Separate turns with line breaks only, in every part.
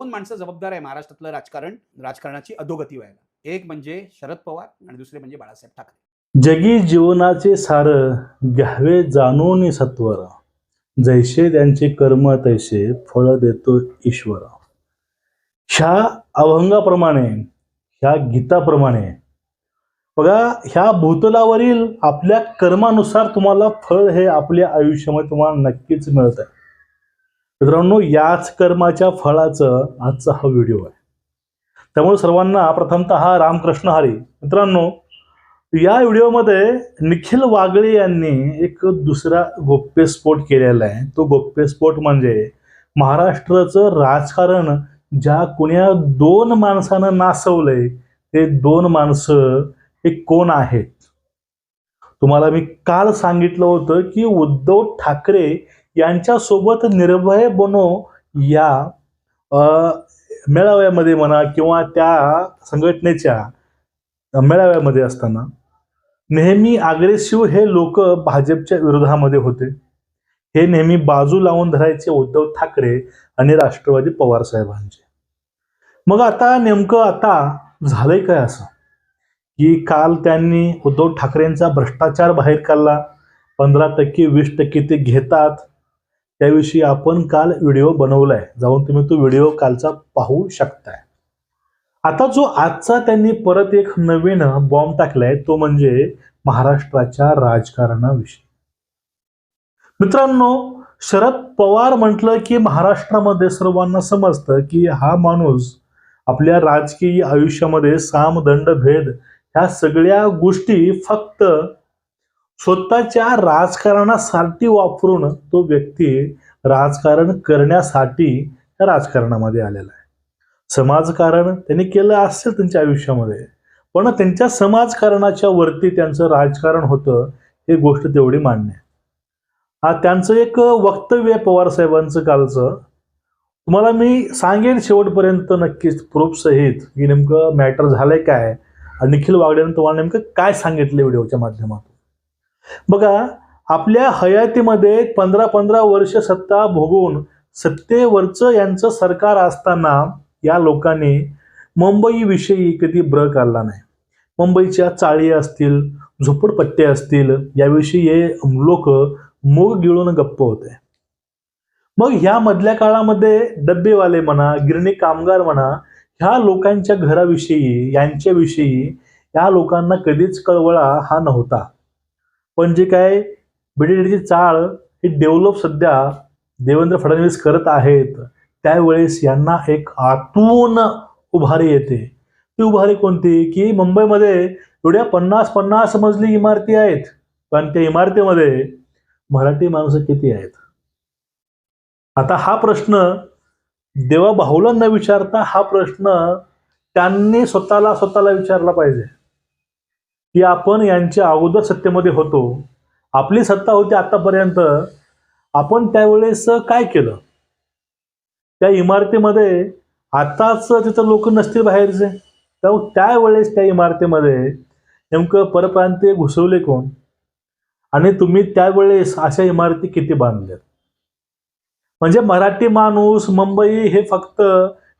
दोन माणसं जबाबदार आहे महाराष्ट्रातलं राजकारण राजकारणाची अधोगती व्हायला. एक म्हणजे शरद पवार आणि दुसरे म्हणजे बाळासाहेब ठाकरे.
जगी जीवनाचे सार घ्यावे जाणून सत्वर. जैसे त्यांचे कर्म तैसे फळ देतो ईश्वर. ह्या अभंगाप्रमाणे ह्या गीताप्रमाणे बघा ह्या भूतलावरील आपल्या कर्मानुसार तुम्हाला फळ हे आपल्या आयुष्यामध्ये तुम्हाला नक्कीच मिळत आहे मित्रांनो याच कर्माच्या फळाचं आजचा हा व्हिडिओ आहे. त्यामुळे सर्वांना प्रथमतः रामकृष्ण हरी. मित्रांनो या व्हिडिओमध्ये निखिल वागळे यांनी एक दुसरा गोप्यस्फोट केलेला आहे. तो गोप्यस्फोट म्हणजे महाराष्ट्राचं राजकारण ज्या कुण्या दोन माणसानं नासवलंय ते दोन माणसं हे कोण आहेत? तुम्हाला मी काल सांगितलं होतं की उद्धव ठाकरे यांच्यासोबत निर्भय बनो या मेळाव्यामध्ये म्हणा किंवा त्या संघटनेच्या मेळाव्यामध्ये असताना नेहमी अग्रेसिव्ह हे लोक भाजपच्या विरोधामध्ये होते. हे नेहमी बाजू लावून धरायचे उद्धव ठाकरे आणि राष्ट्रवादी पवार साहेबांचे. मग आता नेमकं आता झालंय काय असं? की काल त्यांनी उद्धव ठाकरेंचा भ्रष्टाचार बाहेर काढला पंधरा टक्के वीस टक्के ते घेतात. त्याविषयी आपण काल व्हिडिओ बनवलाय. जाऊन तुम्ही तो व्हिडिओ कालचा पाहू शकताय. आता जो आजचा त्यांनी परत एक नवीन बॉम्ब टाकलाय तो म्हणजे महाराष्ट्राच्या राजकारणाविषयी. मित्रांनो शरद पवार म्हटलं की महाराष्ट्रामध्ये सर्वांना समजतं की हा माणूस आपल्या राजकीय आयुष्यामध्ये साम दंड भेद ह्या सगळ्या गोष्टी फक्त स्वतःच्या राजकारणासाठी वापरून तो व्यक्ती राजकारण करण्यासाठी त्या राजकारणामध्ये आलेला आहे. समाजकारण त्यांनी केलं असेल त्यांच्या आयुष्यामध्ये पण त्यांच्या समाजकारणाच्या वरती त्यांचं राजकारण होतं हे गोष्ट तेवढी मान्य आहे. हा त्यांचं एक वक्तव्य आहे पवार साहेबांचं कालचं. तुम्हाला मी सांगेन शेवटपर्यंत नक्कीच प्रूफ सहित की नेमकं मॅटर झालंय काय आणि निखिल वागड्यानं तुम्हाला नेमकं काय सांगितलं व्हिडिओच्या माध्यमातून? बघा आपल्या हयातीमध्ये पंधरा पंधरा वर्ष सत्ता भोगून सत्तेवरचं यांचं सरकार असताना या लोकांनी मुंबईविषयी कधी ब्र काढला नाही. मुंबईच्या चाळी असतील झोपडपट्टे असतील याविषयी हे लोक मूग गिळून गप्प होते. मग ह्या मधल्या काळामध्ये डब्बेवाले म्हणा गिरणी कामगार म्हणा ह्या लोकांच्या घराविषयी यांच्याविषयी या लोकांना कधीच कळवळा हा नव्हता. पण जे काय बीडीडीची चाळ ही डेव्हलप सध्या देवेंद्र फडणवीस करत आहेत त्यावेळेस यांना एक आतून उभारी येते. ती उभारी कोणती? की मुंबईमध्ये एवढ्या पन्नास पन्नास मजली इमारती आहेत पण त्या इमारतीमध्ये मराठी माणसं किती आहेत? आता हा प्रश्न देवा भाऊला न विचारता हा प्रश्न त्यांनी स्वतःला स्वतःला विचारला पाहिजे. की आपण यांच्या अगोदर सत्तेमध्ये होतो. आपली सत्ता होती आतापर्यंत. आपण त्यावेळेस काय केलं? त्या इमारतीमध्ये आताच तिथं लोक नसतील बाहेरचे. तर त्यावेळेस त्या इमारतीमध्ये नेमकं परप्रांतीय घुसवले कोण? आणि तुम्ही त्यावेळेस अशा इमारती किती बांधल्यात? म्हणजे मराठी माणूस मुंबई हे फक्त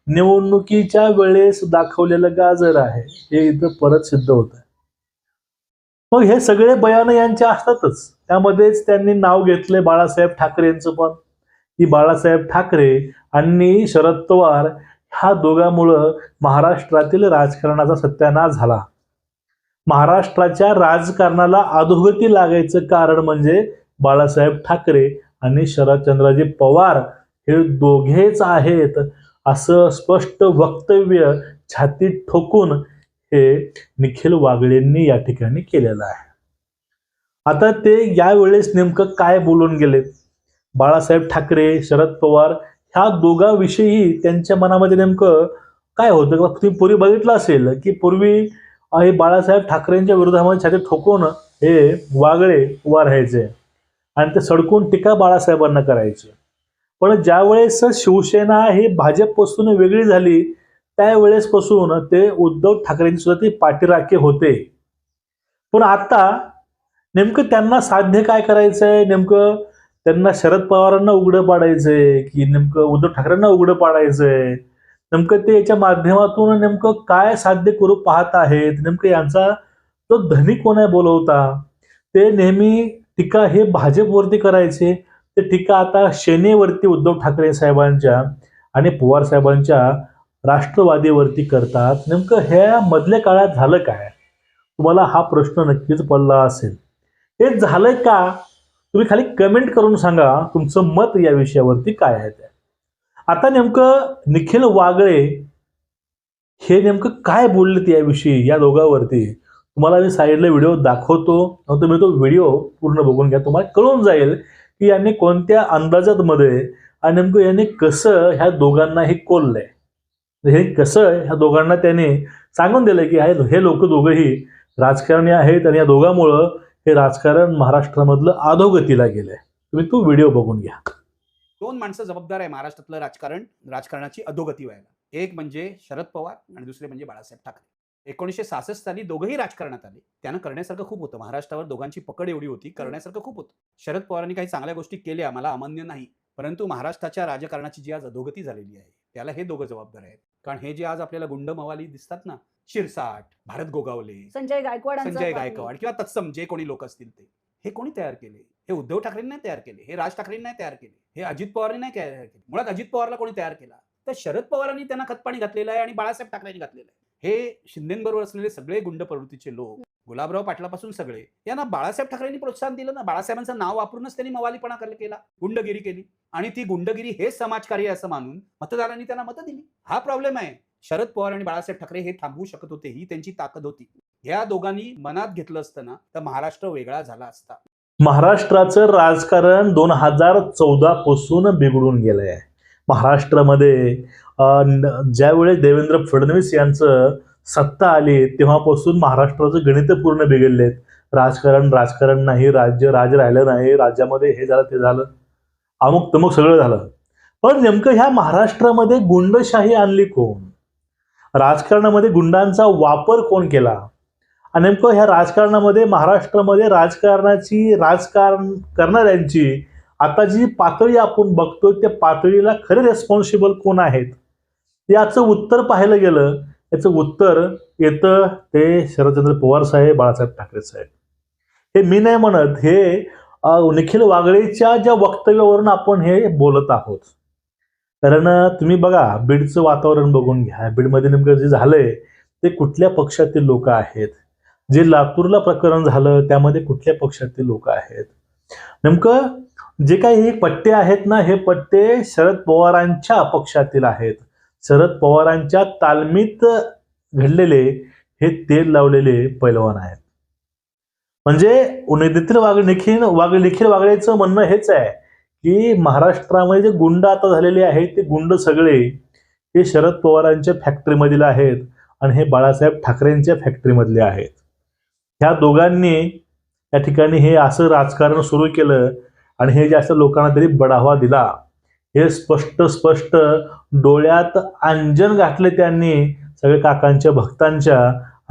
निवडणुकीच्या वेळेस दाखवलेलं गाजर आहे. हे इथं परत सिद्ध होत आहे मग हे सगळे बयानं यांचे असतातच. त्यामध्येच त्यांनी नाव घेतले बाळासाहेब ठाकरेंचं पण. की बाळासाहेब ठाकरे आणि शरद पवार ह्या दोघांमुळं महाराष्ट्रातील राजकारणाचा सत्यानाश झाला. महाराष्ट्राच्या राजकारणाला अधोगती लागायचं कारण म्हणजे बाळासाहेब ठाकरे आणि शरदचंद्रजी पवार हे दोघेच आहेत असं स्पष्ट वक्तव्य छातीत ठोकून हे निखिल वागळेंनी या ठिकाणी केलेलं आहे. आता ते यावेळेस नेमकं काय बोलून गेलेत? बाळासाहेब ठाकरे शरद पवार ह्या दोघांविषयी त्यांच्या मनामध्ये नेमकं काय होतं? तुम्ही पूर्वी बघितलं असेल की पूर्वी हे बाळासाहेब ठाकरेंच्या विरोधामध्ये छाती ठोकून हे वागळे उभा राहायचे आणि ते सडकून टीका बाळासाहेबांना करायचे. पण ज्यावेळेस शिवसेना ही भाजपपासून वेगळी झाली त्यावेळेसपासून ते उद्धव ठाकरेंची सुद्धा ती पाठीराखे होते. पण आता नेमकं त्यांना साध्य काय करायचंय? नेमकं त्यांना शरद पवारांना उघडं पाडायचंय की नेमकं उद्धव ठाकरेंना उघडं पाडायचंय? नेमकं ते याच्या माध्यमातून नेमकं काय साध्य करू पाहत आहेत? नेमकं यांचा तो धनी कोण आहे बोलवता? ते नेहमी टीका हे भाजपवरती करायचे. ते टीका आता सेनेवरती उद्धव ठाकरे साहेबांच्या आणि पवार साहेबांच्या राष्ट्रवादीवरती करतात. नेमकं ह्या मधल्या काळात झालं काय? तुम्हाला हा प्रश्न नक्कीच पडला असेल. हे झालंय का? तुम्ही खाली कमेंट करून सांगा तुमचं मत या विषयावरती काय आहे ते. आता नेमकं निखिल वागळे हे नेमकं काय बोललेत याविषयी या दोघांवरती? तुम्हाला मी साईडला व्हिडिओ दाखवतो. तुम्ही तो व्हिडिओ पूर्ण बघून घ्या. तुम्हाला कळून जाईल की यांनी कोणत्या अंदाजात मध्ये आणि नेमकं यांनी कसं ह्या दोघांना हे कोललंय. हे कसं ह्या दोघांना त्याने सांगून दिलं की हे हे लोक दोघंही राजकारणी आहेत आणि या दोघांमुळं हे राजकारण महाराष्ट्रामधलं अधोगतीला गेलंय. तुम्ही तो व्हिडिओ बघून घ्या.
दोन माणसं जबाबदार आहे महाराष्ट्रातलं राजकारण राजकारणाची अधोगती व्हायला. एक म्हणजे शरद पवार आणि दुसरे म्हणजे बाळासाहेब ठाकरे. एकोणीसशे सहासष्ट साली दोघंही राजकारणात आले. त्यानं करण्यासारखं खूप होतं. महाराष्ट्रावर दोघांची पकड एवढी होती. करण्यासारखं खूप होतं. शरद पवारांनी काही चांगल्या गोष्टी केल्या मला अमान्य नाही. परंतु महाराष्ट्राच्या राजकारणाची जी आज अधोगती झालेली आहे त्याला हे दोघं जबाबदार आहेत. कारण हे जे आज आपल्याला गुंड मवाली दिसतात ना शिरसाट भारत गोगावले
संजय गायकवाड
संजय गायकवाड किंवा तत्सम जे कोणी लोक असतील ते हे कोणी तयार केले? हे उद्धव ठाकरेंनी नाही तयार केले? हे राज ठाकरेंनी नाही तयार केले? हे अजित पवारांनी नाही तयार केले? मुळात अजित पवारला कोणी तयार केला? तर शरद पवारांनी त्यांना खतपाणी घातलेलं आहे आणि बाळासाहेब ठाकरेंनी घातलेलं आहे. हे शिंदेबरोबर असलेले सगळे गुंड प्रवृत्तीचे लोक गुलाबराव पाटलापासून सगळे यांना बाळासाहेब ठाकरेंनी प्रोत्साहन दिलं ना? बाळासाहेबांचं नाव वापरूनच त्यांनी मवालीपणा केला गुंडगिरी केली. आणि ती गुंडगिरी हे समाजकार्य असं मानून मतदारांनी त्यांना मतं दिली. हा प्रॉब्लेम आहे. शरद पवार आणि बाळासाहेब ठाकरे हे थांबवू शकत होते ही त्यांची ताकद होती. या दोघांनी मनात घेतलं असतं ना तर महाराष्ट्र वेगळा झाला असता.
महाराष्ट्राचं राजकारण दोन हजार चौदा पासून बिघडून गेलंय. महाराष्ट्रामध्ये ज्यावेळेस देवेंद्र फडणवीस यांचं सत्ता आली तेव्हापासून महाराष्ट्राचं गणित पूर्ण बिघडलेत राजकारण राजकारण नाही राज्य राज राहिलं नाही राज्यामध्ये हे झालं ते झालं. अमुक तमुक सगळं झालं. पण नेमकं ह्या महाराष्ट्रामध्ये गुंडशाही आणली कोण? राजकारणामध्ये गुंडांचा वापर कोण केला? आणि नेमकं ह्या राजकारणामध्ये महाराष्ट्रामध्ये राजकारणाची राजकारण करणाऱ्यांची आता जी पातळी आपण बघतोय त्या पातळीला खरे रेस्पॉन्सिबल कोण आहेत? याचं उत्तर पाहायला गेलं याचं उत्तर येतं ते शरदचंद्र पवार साहेब बाळासाहेब ठाकरे साहेब. हे मी नाही म्हणत हे निखिल वागळेच्या ज्या वक्तव्यावरून आपण हे बोलत आहोत. कारण तुम्ही बघा बीडचं वातावरण बघून घ्या. बीडमध्ये नेमकं जे झालंय ते कुठल्या पक्षातील लोक आहेत? जे लातूरला प्रकरण झालं त्यामध्ये कुठल्या पक्षातील लोक आहेत? नेमकं जे काही हे पट्टे आहेत ना हे पट्टे शरद पवारांच्या पक्षातील आहेत. शरद पवारांच्या तालमीत घडलेले हे तेल लावलेले पैलवान आहेत. म्हणजे नितीन वागळे निखिल वागळे निखिल वागळेचं म्हणणं हेच आहे की महाराष्ट्रामध्ये जे गुंड आता झालेले आहेत ते गुंड सगळे हे शरद पवारांच्या फॅक्टरीमधील आहेत आणि हे बाळासाहेब ठाकरेंच्या फॅक्टरीमधले आहेत. ह्या दोघांनी या ठिकाणी हे असं राजकारण सुरू केलं आणि हे जास्त लोकांना तरी बढावा दिला. हे स्पष्ट स्पष्ट डोळ्यात अंजन घातले त्यांनी सगळे काकांच्या भक्तांच्या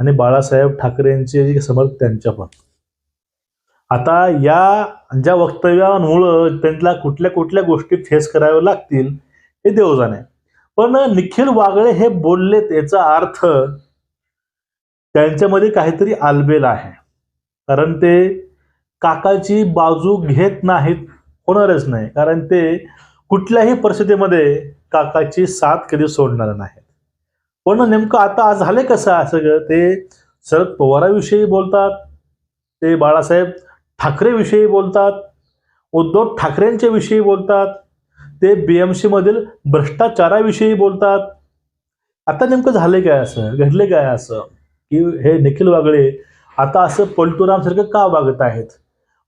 आणि बाळासाहेब ठाकरेंचे जे समर्थ त्यांच्या पण. आता या ज्या वक्तव्यामुळं त्यांना कुठल्या कुठल्या गोष्टी फेस कराव्या लागतील हे देव जाणे पण निखिल वागळे हे बोलले याचा अर्थ त्यांच्यामध्ये काहीतरी आलबेल आहे. कारण ते काकाची बाजू घेत नाहीत होणारच नाही. कारण ते कुठल्याही परिस्थितीमध्ये काकाची साथ कधी सोडणार नाहीत. पण नेमकं आता आज झाले कसं? असं सगळं ते शरद पवाराविषयी बोलतात ते बाळासाहेब ठाकरेविषयी बोलतात उद्धव ठाकरेंच्या विषयी बोलतात ते बी एम सीमधील भ्रष्टाचाराविषयी बोलतात. आता नेमकं झाले काय असं? घडले काय असं? की हे निखिल वागळे आता असं पलटूरामसारखं का वागत आहेत?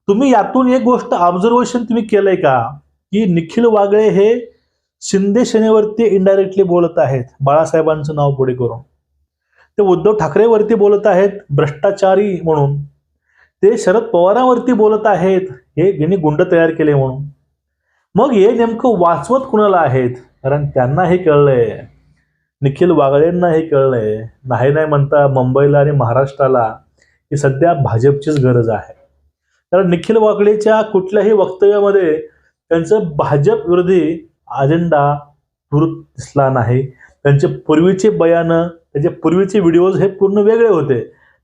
तुम्ही यातून एक गोष्ट ऑब्झर्वेशन तुम्ही केलंय का? की निखिल वागळे हे शिंदे सेनेवरती इनडायरेक्टली बोलत आहेत. बाळासाहेबांचं नाव पुढे करून. ते उद्धव ठाकरेवरती बोलत आहेत भ्रष्टाचारी म्हणून. ते शरद पवारांवरती बोलत आहेत हे यांनी गुंड तयार केले म्हणून. मग हे नेमकं वाचवत कुणाला आहेत? कारण त्यांना हे कळलंय. निखिल वागळेंना हे कळलंय. नाही नाही म्हणता मुंबईला आणि महाराष्ट्राला ही सध्या भाजपचीच गरज आहे. कारण निखिल वागळेच्या कुठल्याही वक्तव्यामध्ये त्यांचं भाजप विरोधी अजेंडा दूर दिसला नाही. त्यांचे पूर्वीचे बयानं त्यांचे पूर्वीचे व्हिडिओज हे पूर्ण वेगळे होते.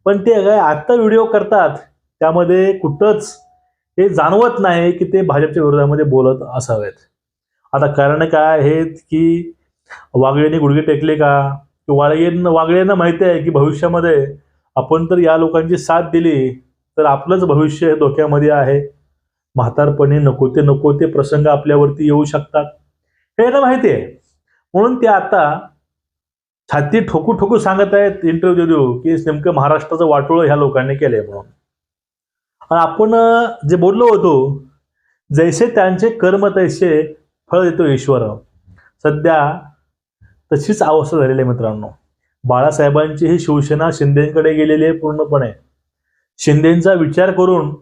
पण ते काय आत्ता व्हिडिओ करतात त्यामध्ये कुठंच हे जाणवत नाही की ते भाजपच्या विरोधामध्ये बोलत असावेत. आता कारण काय आहे की वागळेने गुडघे टेकले का? की वागळे वागळेंना माहिती आहे की भविष्यामध्ये आपण तर या लोकांची साथ दिली तर आपलंच भविष्य हे धोक्यामध्ये आहे. म्हातारपणे नको ते नको ते प्रसंग आपल्यावरती येऊ शकतात. हे यांना माहिती आहे. म्हणून ते आता छाती ठोकू ठोकू सांगत आहेत इंटरव्ह्यू देऊ की नेमकं महाराष्ट्राचं वाटोळं ह्या लोकांनी केलंय म्हणून. आणि आपण जे बोललो होतो जैसे त्यांचे कर्म तैसे फळ देतो ईश्वर. सध्या तशीच अवस्था झालेली आहे मित्रांनो. बाळासाहेबांची ही शिवसेना शिंदेकडे गेलेली आहे पूर्णपणे. शिंदेचा विचार करून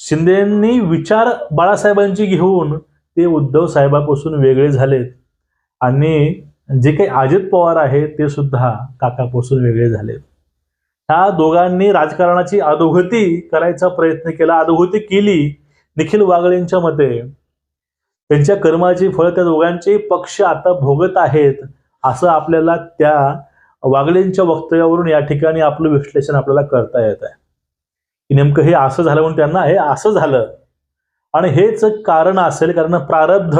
शिंदेंनी विचार बाळासाहेबांची घेऊन ते उद्धव साहेबापासून वेगळे झालेत. आणि जे काही अजित पवार आहेत ते सुद्धा काकापासून वेगळे झालेत. ह्या दोघांनी राजकारणाची अधोगती करायचा प्रयत्न केला अधोगती केली. निखिल वागळेंच्या मते त्यांच्या कर्माची फळ त्या दोघांचे पक्ष आता भोगत आहेत असं आपल्याला त्या वागळेंच्या वक्तव्यावरून या ठिकाणी आपलं विश्लेषण आपल्याला करता येत आहे. नेमकं हे असं झालं म्हणून त्यांना हे असं झालं. आणि हेच कारण असेल कारण प्रारब्ध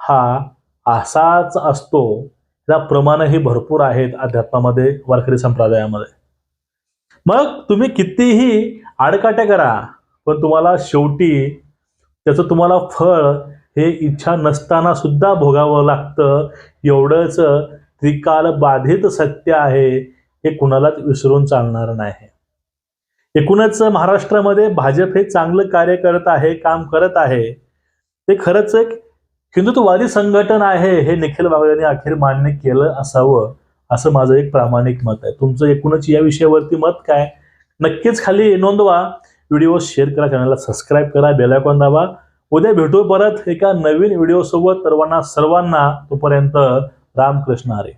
हा असाच असतो. त्याला प्रमाणही भरपूर आहेत अध्यात्मामध्ये वारकरी संप्रदायामध्ये. मग तुम्ही कितीही आडकाट्या करा पण तुम्हाला शेवटी त्याचं तुम्हाला फळ हे इच्छा नसताना सुद्धा भोगावं लागतं. एवढंच त्रिकाल बाधित सत्य आहे हे कुणालाच विसरून चालणार नाही. एकूणच महाराष्ट्रामध्ये भाजप हे चांगलं कार्य करत आहे काम करत आहे. ते खरंच एक हिंदुत्ववादी संघटन आहे हे निखिल बागड्यांनी अखेर मान्य केलं असावं असं माझं एक प्रामाणिक मत आहे. तुमचं एकूणच या विषयावरती मत काय? नक्कीच खाली नोंदवा. व्हिडिओ शेअर करा चॅनलला सबस्क्राईब करा बेलायकॉन दाबा. उद्या भेटू परत एका नवीन व्हिडिओ सोबत सर्वांना सर्वांना तोपर्यंत रामकृष्ण हरे.